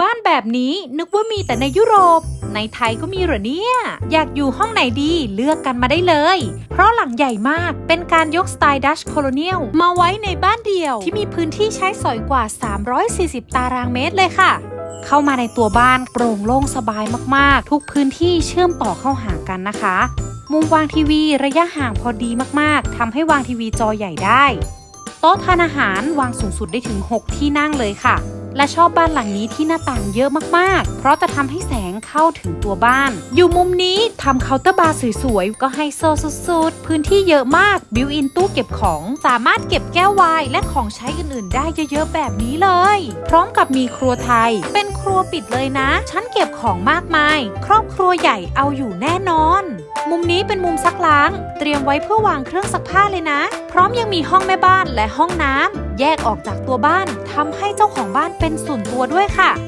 บ้านแบบนี้นึกว่ามีแต่ในยุโรป ในไทยก็มีเหรอเนี่ย อยากอยู่ห้องไหนดีเลือกกันมาได้เลย เพราะหลังใหญ่มากเป็นการยกสไตล์ดัชโคโลเนียลมาไว้ในบ้านเดียว ที่มีพื้นที่ใช้สอยกว่า 340 ตารางเมตรเลยค่ะเข้ามาในตัวบ้านโปร่งโล่งสบายมากๆ ทุกพื้นที่เชื่อมต่อเข้าหากันนะคะ มุมวางทีวีระยะห่างพอดีมากๆทำให้วางทีวีจอใหญ่ได้ โต๊ะทานอาหารวางสูงสุดได้ถึง 6 ที่นั่งเลยค่ะ และชอบบ้านหลังนี้ที่หน้าต่างเยอะมากๆ เพราะจะทำให้แสงเข้าถึงตัวบ้าน อยู่มุมนี้ทำเคาน์เตอร์บาร์สวยๆ ก็ไฮโซสุดๆ พื้นที่เยอะมาก บิวอินตู้เก็บของ สามารถเก็บแก้ววายและของใช้อื่นๆ ได้เยอะๆ แบบนี้เลย พร้อมกับมีครัวไทย เป็น ครัวปิดเลยนะชั้นเก็บของมากมาย ครอบครัวใหญ่เอาอยู่แน่นอน มุมนี้เป็นมุมซักล้าง เตรียมไว้เพื่อวางเครื่องซักผ้าเลยนะ พร้อมยังมีห้องแม่บ้านและห้องน้ำแยกออกจากตัวบ้านทำให้เจ้าของบ้านเป็นส่วนตัวด้วยค่ะ